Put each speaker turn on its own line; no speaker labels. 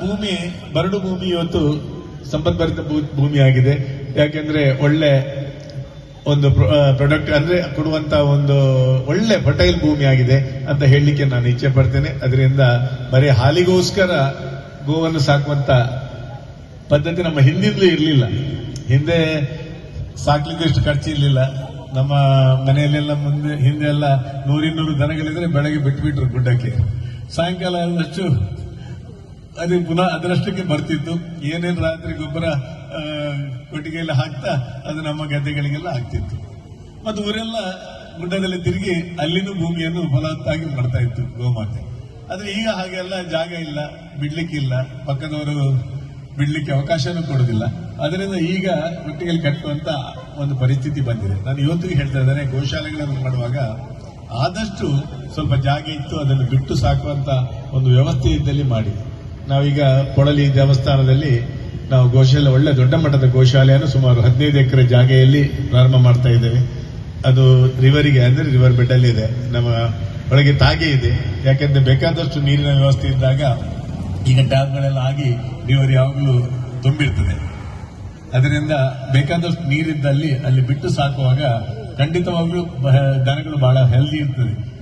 ಭೂಮಿ, ಬರಡು ಭೂಮಿ ಇವತ್ತು ಸಂಪದ್ಭರಿತ ಭೂಮಿ ಆಗಿದೆ ಯಾಕೆಂದ್ರೆ ಒಳ್ಳೆ ಒಂದು ಪ್ರೊಡಕ್ಟ್ ಅಂದ್ರೆ ಕೊಡುವಂತ ಒಂದು ಒಳ್ಳೆ ಫರ್ಟೈಲ್ ಭೂಮಿ ಆಗಿದೆ ಅಂತ ಹೇಳಲಿಕ್ಕೆ ನಾನು ಇಚ್ಛೆ ಪಡ್ತೇನೆ. ಅದರಿಂದ ಬರೀ ಹಾಲಿಗೋಸ್ಕರ ಗೋವನ್ನು ಸಾಕುವಂತ ಪದ್ಧತಿ ನಮ್ಮ ಹಿಂದಿಂದಲೂ ಇರಲಿಲ್ಲ. ಹಿಂದೆ ಸಾಕ್ಲಿಕ್ಕೆ ಇಷ್ಟು ಇರಲಿಲ್ಲ. ನಮ್ಮ ಮನೆಯಲ್ಲೆಲ್ಲ ಮುಂದೆ ಹಿಂದೆ ಎಲ್ಲ ನೂರಿನ್ನೂರು ದನಗಳಿದ್ರೆ ಬೆಳಗ್ಗೆ ಬಿಟ್ಬಿಟ್ರು ಗುಡ್ಡಕ್ಕೆ. ಸಾಯಂಕಾಲ ಅಷ್ಟು ಅದು ಪುನಃ ಅದರಷ್ಟಕ್ಕೆ ಬರ್ತಿತ್ತು. ಏನೇನು ರಾತ್ರಿ ಗೊಬ್ಬರ ಕೊಟ್ಟಿಗೆಲ್ಲ ಕೊಟ್ಟಿಗೆಯಲ್ಲಿ ಹಾಕ್ತಾ ಅದು ನಮ್ಮ ಗದ್ದೆಗಳಿಗೆಲ್ಲ ಆಗ್ತಿತ್ತು. ಮತ್ತು ಊರೆಲ್ಲ ಗುಡ್ಡದಲ್ಲಿ ತಿರುಗಿ ಅಲ್ಲಿನೂ ಭೂಮಿಯನ್ನು ಫಲವತ್ತಾಗಿ ಮಾಡ್ತಾ ಇತ್ತು ಗೋಮಾತೆ. ಆದರೆ ಈಗ ಹಾಗೆಲ್ಲ ಜಾಗ ಇಲ್ಲ ಬಿಡ್ಲಿಕ್ಕಿಲ್ಲ ಪಕ್ಕದವರು ಬಿಡ್ಲಿಕ್ಕೆ ಅವಕಾಶನೂ ಕೊಡೋದಿಲ್ಲ ಅದರಿಂದ ಈಗ ಒಟ್ಟಿಗೆಯಲ್ಲಿ ಕಟ್ಟುವಂತ ಒಂದು ಪರಿಸ್ಥಿತಿ ಬಂದಿದೆ. ನಾನು ಇವತ್ತಿಗೆ ಹೇಳ್ತಾ ಇದ್ದೇನೆ, ಗೋಶಾಲೆಗಳನ್ನು ಮಾಡುವಾಗ ಆದಷ್ಟು ಸ್ವಲ್ಪ ಜಾಗ ಇತ್ತು, ಅದನ್ನು ಬಿಟ್ಟು ಸಾಕುವಂತ ಒಂದು ವ್ಯವಸ್ಥೆ ಇದ್ದಲ್ಲಿ ಮಾಡಿ. ನಾವೀಗ ಕೊಡಲಿ ದೇವಸ್ಥಾನದಲ್ಲಿ ನಾವು ಗೋಶಾಲೆ, ಒಳ್ಳೆ ದೊಡ್ಡ ಮಟ್ಟದ ಗೋಶಾಲೆಯನ್ನು ಸುಮಾರು ಹದಿನೈದು ಎಕರೆ ಜಾಗೆಯಲ್ಲಿ ಪ್ರಾರಂಭ ಮಾಡ್ತಾ ಇದ್ದೇವೆ. ಅದು ರಿವರಿಗೆ, ಅಂದ್ರೆ ರಿವರ್ ಬೆಡ್ ಅಲ್ಲಿ ಇದೆ. ನಮ್ಮ ಒಳಗೆ ತಾಗೆ ಇದೆ. ಯಾಕೆಂದ್ರೆ ಬೇಕಾದಷ್ಟು ನೀರಿನ ವ್ಯವಸ್ಥೆ ಇದ್ದಾಗ ಈಗ ಡ್ಯಾಮ್ಗಳೆಲ್ಲ ಆಗಿ ರಿವರ್ ಯಾವಾಗಲೂ ತುಂಬಿರ್ತದೆ. ಅದರಿಂದ ಬೇಕಾದಷ್ಟು ನೀರಿದ್ದಲ್ಲಿ ಅಲ್ಲಿ ಬಿಟ್ಟು ಸಾಕುವಾಗ ಖಂಡಿತವಾಗ್ಲೂ ದನಗಳು ಬಹಳ ಹೆಲ್ದಿ ಇರ್ತದೆ.